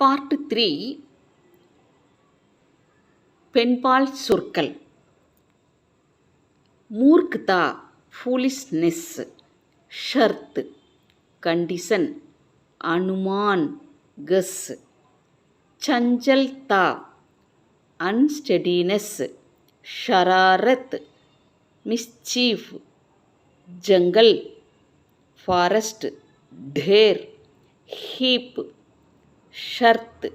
Part three பெண்பால் சொற்கள் மூர்க்தா ஃபூலிஸ்னெஸ் ஷர்த் condition அனுமான் கஸ் சஞ்சல்தா அன்ஸ்டெடினஸ் ஷராரத் மிஸ்சீஃப் ஜங்கல் ஃபாரஸ்ட் ढेर ஹீப் ஷர்த்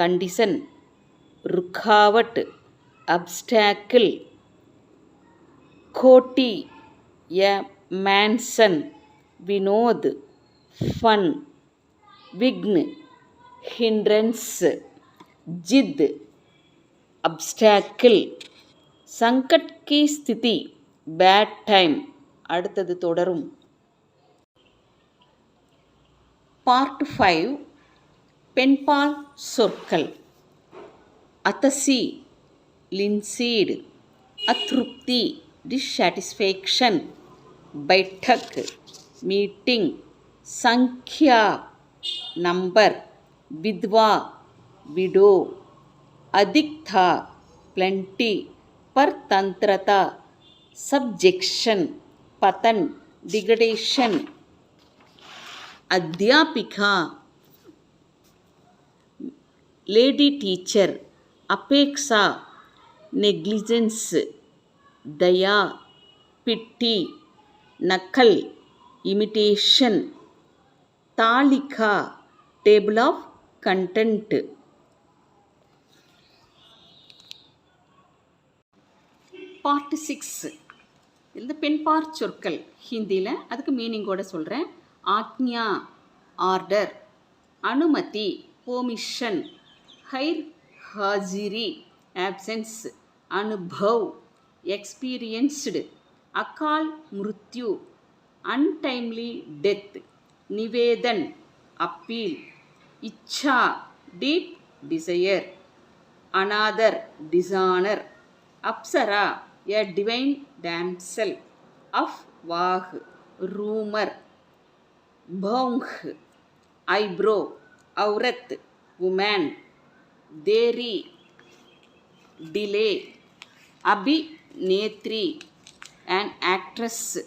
கண்டிஷன் ருக்காவட் அப்டாக்கிள் கோட்டி எ மேன்சன் வினோத் ஃபன் விக்ன் ஹிண்ட்ரன்ஸ் ஜித் அப்டாக்கிள் சங்கட் கி ஸ்திதி பேட் டைம். அடுத்தது தொடரும். Part five. పెన్పాల్ సొర్కల్ అతసి లిన్సీడ్ అతృప్తి డిస్సాటిస్ఫాక్షన్ బైఠక్ మీటింగ్ సంఖ్యా నంబర్ విద్వా విడో అధిక్తా ప్లంటీ పర్తంత్రత సబ్జెక్షన్ పతన్ డిగ్రేడేషన్ అధ్యాపిక லேடி டீச்சர் அபேக்ஷா நெக்லிஜென்ஸ் தயா பிட்டி நக்கல் imitation தாலிகா table of content part six. இந்த பெண்பார் சொற்கள் ஹிந்தியில் அதுக்கு மீனிங்கோட சொல்கிறேன் ஆக்ஞா ஆர்டர் அனுமதி பெர்மிஷன் ஹைர் ஹாஜிரி ஆப்சன்ஸ் அனுபவ் எக்ஸ்பீரியன்ஸ்டு அகால் மிருத்யு அன்டைம்லி டெத் நிவேதன் அப்பீல் இச்சா டீப் டிசையர் அனாதர் டிசானர் அப்சரா எ டிவைன் டேம்செல் அஃப் வாஹ் ரூமர் பவுங் ஐப்ரோ ஔரத் உமேன் देरी delay abhinetri an actress.